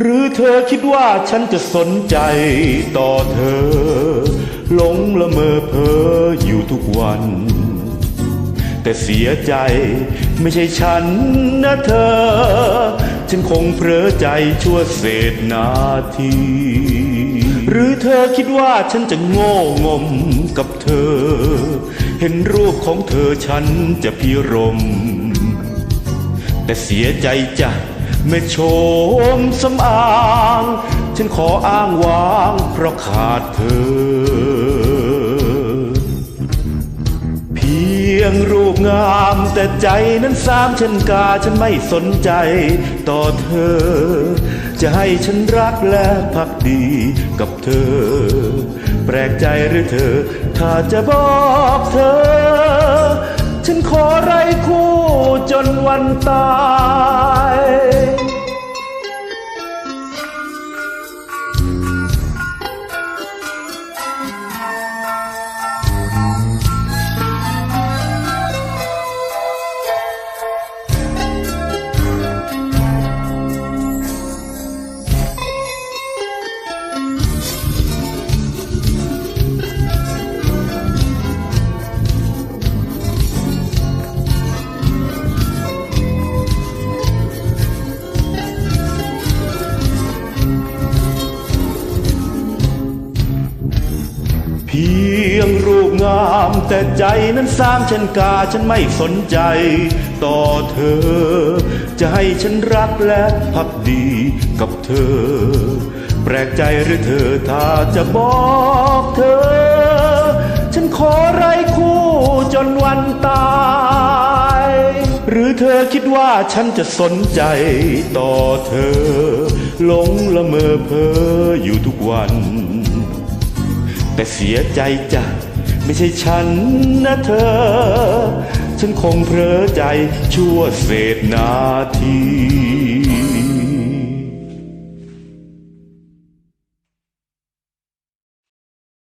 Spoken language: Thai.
หรือเธอคิดว่าฉันจะสนใจต่อเธอ หลงละเมอเพ้ออยู่ทุกวัน แต่เสียใจไม่ใช่ฉันนะเธอ ฉันคงเผลอใจชั่วเศษนาที หรือเธอคิดว่าฉันจะโง่งมกับเธอ เห็นรูปของเธอฉันจะพิรม แต่เสียใจจ้ะ แม่โชมสำอาง ฉันขออ้างว้างเพราะขาดเธอ เพียงรูปงามแต่ใจนั้นสามฉันกาฉันไม่สนใจต่อเธอ จะให้ฉันรักและพักดีกับเธอ แปลกใจหรือเธอ ถ้าจะบอกเธอ ฉันขอไร้คู่จนวันตาย เพียงรูปงามแต่ใจนั้นสร้างฉันกาฉันไม่สนใจ ต่อเธอ จะให้ฉันรักและพักดีกับเธอ แปลกใจหรือเธอถ้าจะบอกเธอ ฉันขอไร้คู่จนวันตายหรือเธอคิดว่าฉันจะสนใจต่อเธอหลงละเมอเพ้ออยู่ทุกวัน แต่เสียใจจ้ะไม่ใช่ฉันนะเธอ ฉันคงเพลอใจชั่วเศษนาที